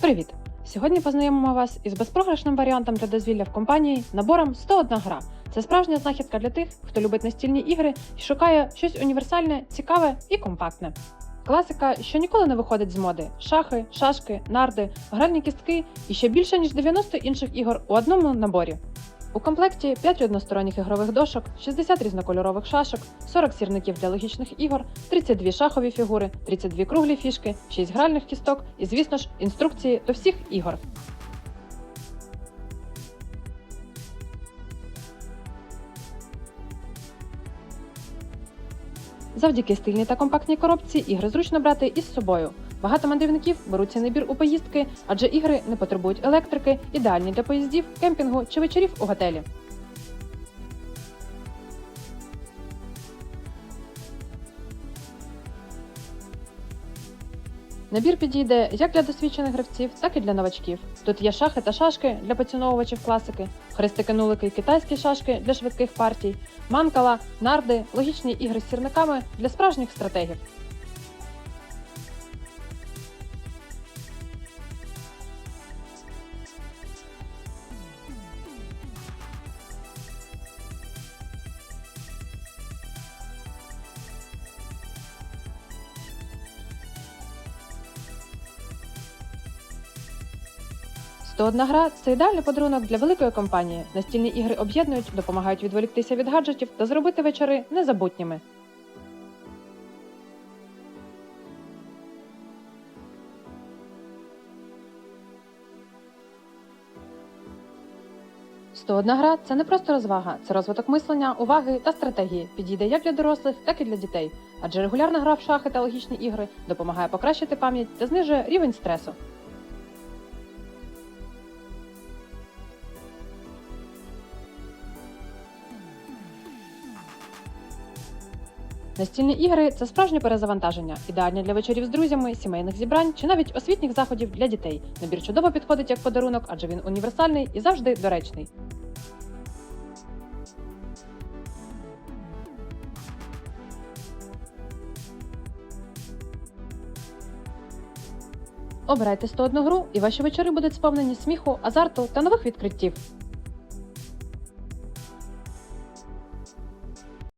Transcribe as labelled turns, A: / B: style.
A: Привіт! Сьогодні познайомимо вас із безпрограшним варіантом для дозвілля в компанії набором 101 гра. Це справжня знахідка для тих, хто любить настільні ігри і шукає щось універсальне, цікаве і компактне. Класика, що ніколи не виходить з моди: шахи, шашки, нарди, гральні кістки і ще більше ніж 90 інших ігор у одному наборі. У комплекті 5 односторонніх ігрових дошок, 60 різнокольорових шашок, 40 сірників для логічних ігор, 32 шахові фігури, 32 круглі фішки, 6 гральних кісток і, звісно ж, інструкції до всіх ігор. Завдяки стильній та компактній коробці ігри зручно брати із собою. Багато мандрівників беруть цей набір у поїздки, адже ігри не потребують електрики, ідеальні для поїздів, кемпінгу чи вечорів у готелі. Набір підійде як для досвідчених гравців, так і для новачків. Тут є шахи та шашки для поціновувачів класики, хрестики-нулики і китайські шашки для швидких партій, манкала, нарди, логічні ігри з сірниками для справжніх стратегів. «101 гра це ідеальний подарунок для великої компанії. Настільні ігри об'єднують, допомагають відволіктися від гаджетів та зробити вечори незабутніми. «101 гра це не просто розвага, це розвиток мислення, уваги та стратегії. Підійде як для дорослих, так і для дітей. Адже регулярна гра в шахи та логічні ігри допомагає покращити пам'ять та знижує рівень стресу. Настільні ігри це справжнє перезавантаження, ідеальні для вечорів з друзями, сімейних зібрань чи навіть освітніх заходів для дітей. Набір чудово підходить як подарунок, адже він універсальний і завжди доречний. Обирайте 101 гру, і ваші вечори будуть сповнені сміху, азарту та нових відкриттів.